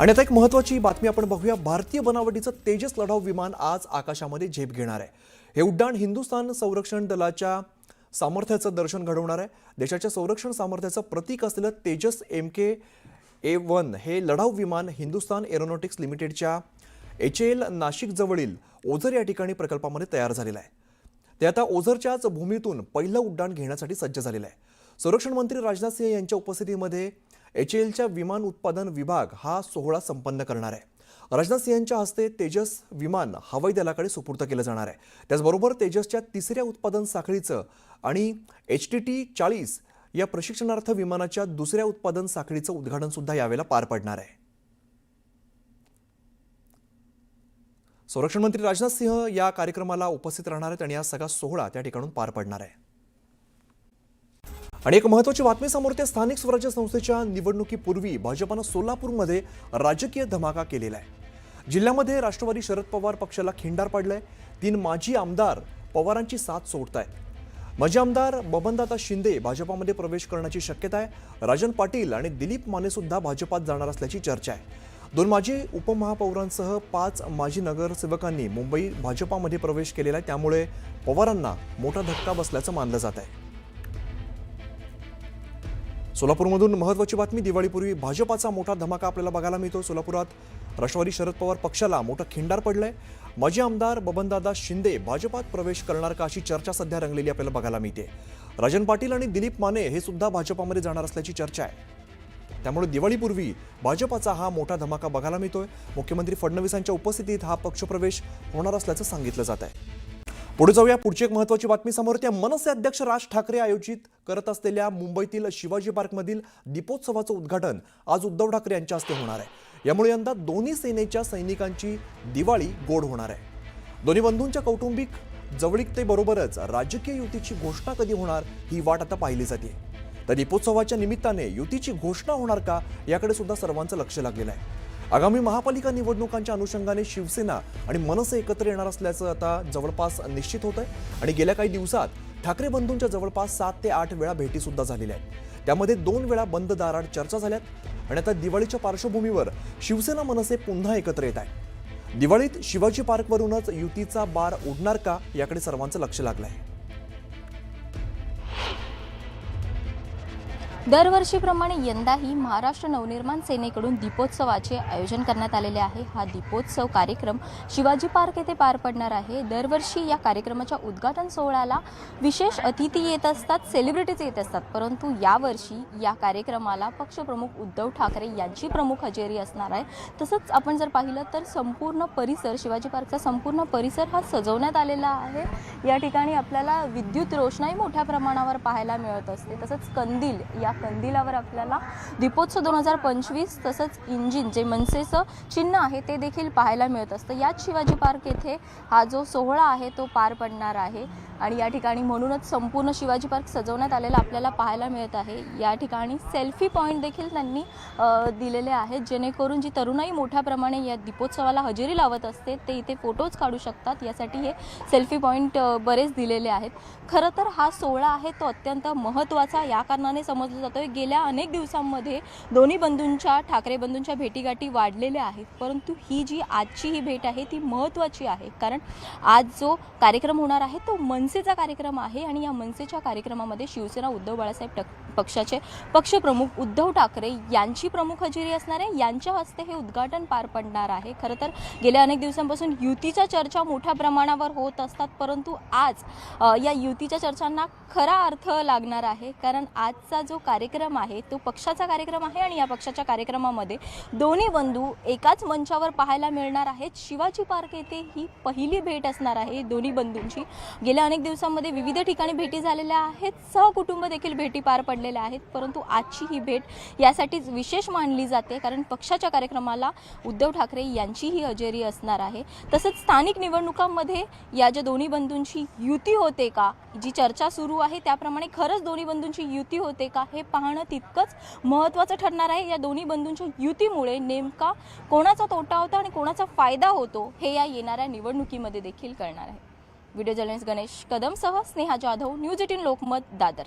आणि आता एक महत्त्वाची बातमी आपण बघूया. भारतीय बनावटीचं तेजस लढाऊ विमान आज आकाशामध्ये झेप घेणार आहे. हे उड्डाण हिंदुस्थान संरक्षण दलाच्या सामर्थ्याचं दर्शन घडवणार आहे. देशाच्या संरक्षण सामर्थ्याचं प्रतीक असलेलं Tejas M K A one हे लढाऊ विमान हिंदुस्थान एरोनॉटिक्स लिमिटेडच्या एच एल नाशिकजवळील ओझर या ठिकाणी प्रकल्पामध्ये तयार झालेलं आहे. ते आता ओझरच्याच भूमीतून पहिलं उड्डाण घेण्यासाठी सज्ज झालेलं आहे. संरक्षण मंत्री राजनाथ सिंह यांच्या उपस्थितीमध्ये एच एलच्या विमान उत्पादन विभाग हा सोहळा संपन्न करणार आहे. राजनाथ सिंह यांच्या हस्ते तेजस विमान हवाई दलाकडे सुपूर्त केलं जाणार आहे. त्याचबरोबर तेजसच्या तिसऱ्या उत्पादन साखळीचं आणि एच टी टी चाळीस या प्रशिक्षणार्थ विमानाच्या दुसऱ्या उत्पादन साखळीचं उद्घाटन सुद्धा यावेळेला पार पडणार आहे. संरक्षण मंत्री राजनाथ सिंह या कार्यक्रमाला उपस्थित राहणार आहेत आणि हा सगळा सोहळा त्या ठिकाणून पार पडणार आहे. आणि एक महत्वाची बातमी समोर त्या स्थानिक स्वराज्य संस्थेच्या निवडणुकीपूर्वी भाजपानं सोलापूरमध्ये राजकीय धमाका केलेला आहे. जिल्ह्यामध्ये राष्ट्रवादी शरद पवार पक्षाला खिंडार पाडलाय. तीन माजी आमदार पवारांची साथ सोडतायत. माजी आमदार बबनदादा शिंदे भाजपामध्ये प्रवेश करण्याची शक्यता आहे. राजन पाटील आणि दिलीप माने सुद्धा भाजपात जाणार असल्याची चर्चा आहे. दोन माजी उपमहापौरांसह पाच माजी नगरसेवकांनी मुंबई भाजपामध्ये प्रवेश केलेला आहे. त्यामुळे पवारांना मोठा धक्का बसल्याचं मानलं जात आहे. सोलापूरमधून महत्वाची बातमी दिवाळीपूर्वी भाजपाचा मोठा धमाका आपल्याला बघायला मिळतो सोलापुरात. राष्ट्रवादी शरद पवार पक्षाला मोठं खिंडार पडलंय. माजी आमदार बबनदादा शिंदे भाजपात प्रवेश करणार का अशी चर्चा सध्या रंगलेली आपल्याला बघायला मिळते. राजन पाटील आणि दिलीप माने हे सुद्धा भाजपामध्ये जाणार असल्याची चर्चा आहे. त्यामुळे दिवाळीपूर्वी भाजपाचा हा मोठा धमाका बघायला मिळतोय. मुख्यमंत्री फडणवीसांच्या उपस्थितीत हा पक्षप्रवेश होणार असल्याचं सांगितलं जात आहे. पुढे जाऊया. पुढची एक महत्वाची बातमी समोर त्या मनसे अध्यक्ष राज ठाकरे आयोजित करत असलेल्या मुंबईतील शिवाजी पार्कमधील दीपोत्सवाचं उद्घाटन आज उद्धव ठाकरे यांच्या हस्ते होणार आहे. यामुळे यंदा दोन्ही सेनेच्या सैनिकांची दिवाळी गोड होणार आहे. दोन्ही बंधूंच्या कौटुंबिक जवळीकतेबरोबरच राजकीय युतीची घोषणा कधी होणार ही वाट आता पाहिली जाते. तर दीपोत्सवाच्या निमित्ताने युतीची घोषणा होणार का? याकडे सुद्धा सर्वांचं लक्ष लागलेलं आहे. आगामी महापालिका निवडणुकांच्या अनुषंगाने शिवसेना आणि मनसे एकत्र येणार असल्याचं आता जवळपास निश्चित होत आहे आणि गेल्या काही दिवसात ठाकरे बंधूंच्या जवळपास सात ते आठ वेळा भेटीसुद्धा झालेल्या आहेत. त्यामध्ये दोन वेळा बंद दाराड चर्चा झाल्यात. आणि आता दिवाळीच्या पार्श्वभूमीवर शिवसेना मनसे पुन्हा एकत्र येत आहे दिवाळीत शिवाजी पार्कवरूनच युतीचा बार उडणार का याकडे सर्वांचं लक्ष लागलं आहे दरवर्षीप्रमाणे यंदाही महाराष्ट्र नवनिर्माण सेनेकडून दीपोत्सवाचे आयोजन करण्यात आलेले आहे. हा दीपोत्सव कार्यक्रम शिवाजी पार्क येथे पार पडणार आहे. दरवर्षी या कार्यक्रमाच्या उद्घाटन सोहळ्याला विशेष अतिथी येत असतात सेलिब्रिटीज येत असतात. परंतु यावर्षी या कार्यक्रमाला पक्षप्रमुख उद्धव ठाकरे यांची प्रमुख हजेरी असणार आहे. तसंच आपण जर पाहिलं तर संपूर्ण परिसर शिवाजी पार्कचा संपूर्ण परिसर हा सजवण्यात आलेला आहे. या ठिकाणी आपल्याला विद्युत रोषणाई मोठ्या प्रमाणावर पाहायला मिळत असते. तसंच कंदील या कंदिलावर आपल्याला दीपोत्सव दोन हजार पंचवीस तसंच इंजिन जे मनसेचं चिन्ह आहे ते देखील पाहायला मिळत असतं. याच शिवाजी पार्क येथे हा जो सोहळा आहे तो पार पडणार आहे. आणि या ठिकाणी म्हणूनच संपूर्ण शिवाजी पार्क सजवण्यात आलेला आपल्याला पाहायला मिळत आहे. या ठिकाणी सेल्फी पॉईंट देखील त्यांनी दिलेले आहेत. जेणेकरून जी तरुणाई मोठ्या प्रमाणे या दीपोत्सवाला हजेरी लावत असते ते इथे फोटोज काढू शकतात. यासाठी हे सेल्फी पॉईंट बरेच दिलेले आहेत. खरं तर हा सोहळा आहे तो अत्यंत महत्त्वाचा. या कारणाने समजला जातोय गेल्या अनेक दिवसांमध्ये दोन्ही बंधूंच्या ठाकरे बंधूंच्या भेटीगाठी वाढलेल्या आहेत. परंतु ही जी आजची ही भेट आहे ती महत्त्वाची आहे. कारण आज जो कार्यक्रम होणार आहे तो मन मनसेचा कार्यक्रम आहे आणि या मनसेच्या कार्यक्रमामध्ये शिवसेना उद्धव बाळासाहेब टक पक्षाचे पक्षप्रमुख उद्धव ठाकरे यांची प्रमुख हजेरी असणार आहे. यांच्या हस्ते हे उद्घाटन पार पडणार आहे. खरं तर गेल्या अनेक दिवसांपासून युतीच्या चर्चा मोठ्या प्रमाणावर होत असतात परंतु आज या युतीच्या चर्चांना खरा अर्थ लागणार आहे. कारण आजचा जो कार्यक्रम आहे तो पक्षाचा कार्यक्रम आहे आणि या पक्षाच्या कार्यक्रमामध्ये दोन्ही बंधू एकाच मंचावर पाहायला मिळणार आहेत. शिवाजी पार्क येथे ही पहिली भेट असणार आहे दोन्ही बंधूंची. गेल्या अनेक दिवसांमध्ये विविध ठिकाणी भेटी झालेल्या आहेत. सहकुटुंब देखील भेटी पार पडलेल्या आहेत. परंतु आजची ही भेट यासाठीच विशेष मानली जाते कारण पक्षाच्या कार्यक्रमाला उद्धव ठाकरे यांचीही हजेरी असणार आहे. तसंच स्थानिक निवडणुकांमध्ये या ज्या दोन्ही बंधूंची युती होते का जी चर्चा सुरू आहे त्याप्रमाणे खरंच दोन्ही बंधूंची युती होते का हे पाहणं तितकंच महत्त्वाचं ठरणार आहे. या दोन्ही बंधूंच्या युतीमुळे नेमका कोणाचा तोटा होता आणि कोणाचा फायदा होतो हे या येणाऱ्या निवडणुकीमध्ये देखील कळणार आहे. व्हिडिओ जर्नलिस्ट गणेश कदमसह स्नेहा जाधव न्यूज एटीन लोकमत दादर.